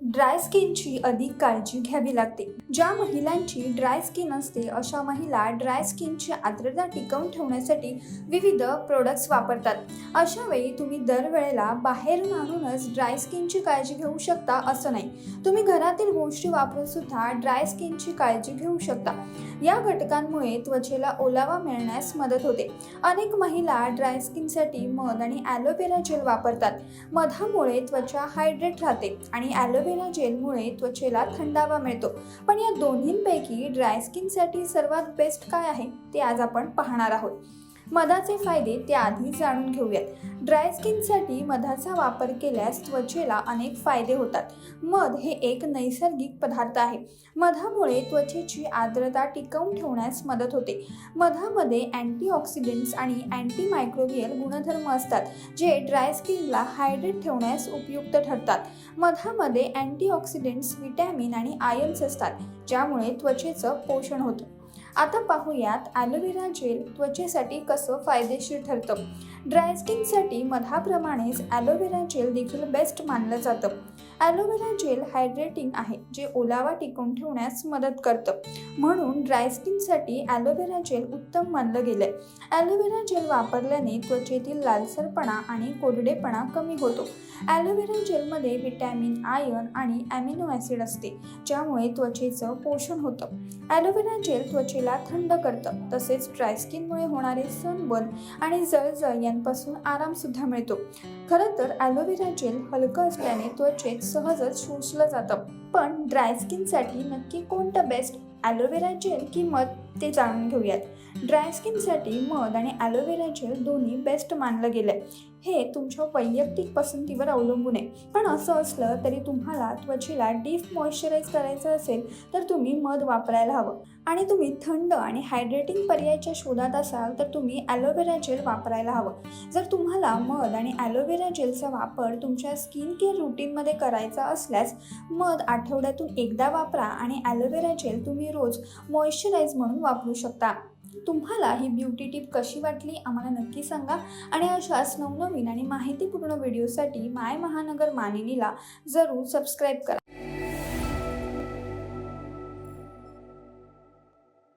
Dry स्किनची अधिक काळजी घ्यावी लागते. ज्या महिलांची ड्राय स्किन असते अशा महिला ड्राय स्किनची आर्द्रता टिकवून ठेवण्यासाठी विविध प्रोडक्ट्स वापरतात. अशा वेळी तुम्ही दरवेळेला बाहेरून आणूनच ड्राय स्किनची काळजी घेऊ शकता असं नाही. तुम्ही घरातील गोष्टी वापरून सुद्धा ड्राय स्किनची काळजी घेऊ शकता. या घटकांमुळे त्वचेला ओलावा मिळण्यास मदत होते. अनेक महिला ड्राय स्किनसाठी मध आणि ॲलोवेरा जेल वापरतात. मधामुळे त्वचा हायड्रेट राहते आणि ॲलोवेरा जेलमुळे त्वचेला थंडावा मिळतो. पण या दोन्हींपैकी ड्राय स्किनसाठी सर्वात बेस्ट काय आहे ते आज आपण पाहणार आहोत. मधाचे फायदे ते आधी जाणून घेऊयात. ड्राय स्किनसाठी मधाचा वापर केल्यास त्वचेला अनेक फायदे होतात. मध हे एक नैसर्गिक पदार्थ आहे. मधामुळे त्वचेची आर्द्रता टिकवून ठेवण्यास मदत होते. मधामध्ये अँटीऑक्सिडंट्स आणि अँटीमायक्रोबियल गुणधर्म असतात जे ड्राय स्किनला हायड्रेट ठेवण्यास उपयुक्त ठरतात. मधामध्ये अँटीऑक्सिडंट्स विटॅमिन आणि आयन्स असतात ज्यामुळे त्वचेचं पोषण होतं. आता पाहूयात ॲलोवेरा जेल त्वचेसाठी कसं फायदेशीर ठरतं. ड्राय स्किनसाठी मधाप्रमाणेच ॲलोवेरा जेल देखील बेस्ट मानलं जातं. ॲलोवेरा जेल हायड्रेटिंग आहे जे ओलावा टिकवून ठेवण्यास मदत करतं. म्हणून ड्राय स्किनसाठी ॲलोवेरा जेल उत्तम मानलं गेलंय. ॲलोवेरा जेल वापरल्याने त्वचेतील लालसरपणा आणि कोरडेपणा कमी होतो. ॲलोवेरा जेलमध्ये विटॅमिन आयर्न आणि ॲमिनो ॲसिड असते ज्यामुळे त्वचेचं पोषण होतं. ॲलोवेरा जेल त्वचेला थंड करतं. तसेच ड्राय स्किनमुळे होणारे सनबर्न आणि जळजळ यांपासून आरामसुद्धा मिळतो. खरं तर ॲलोवेरा जेल हलकं असल्याने त्वचेत सहजच शोषलं जातं. पण ड्राय स्किनसाठी नक्की कोणतं बेस्ट ॲलोवेरा जेल की मध ते जाणून घेऊयात. ड्राय स्किनसाठी मध आणि ॲलोवेरा जेल दोन्ही बेस्ट मानलं गेलं हे तुमच्या वैयक्तिक पसंतीवर अवलंबून आहे. पण असं असलं तरी तुम्हाला त्वचेला डीप मॉइश्चराईज करायचं असेल तर तुम्ही मध वापरायला हवं. आणि तुम्ही थंड आणि हायड्रेटिंग पर्यायाच्या शोधात असाल तर तुम्ही ॲलोवेरा जेल वापरायला हवं. जर तुम्हाला मध आणि ॲलोवेरा जेलचा वापर तुमच्या स्किन केअर रुटीनमध्ये करायचा असल्यास मध आठवड्यातून एकदा वापरा आणि ॲलोवेरा जेल तुम्ही रोज मॉइश्चराईज म्हणून वापरू शकता. तुम्हाला ही ब्युटी टिप कशी वाटली आम्हाला नक्की सांगा. आणि अशाच नवनवीन आणि माहितीपूर्ण व्हिडिओसाठी माय महानगर मानिनीला जरूर सबस्क्राईब करा.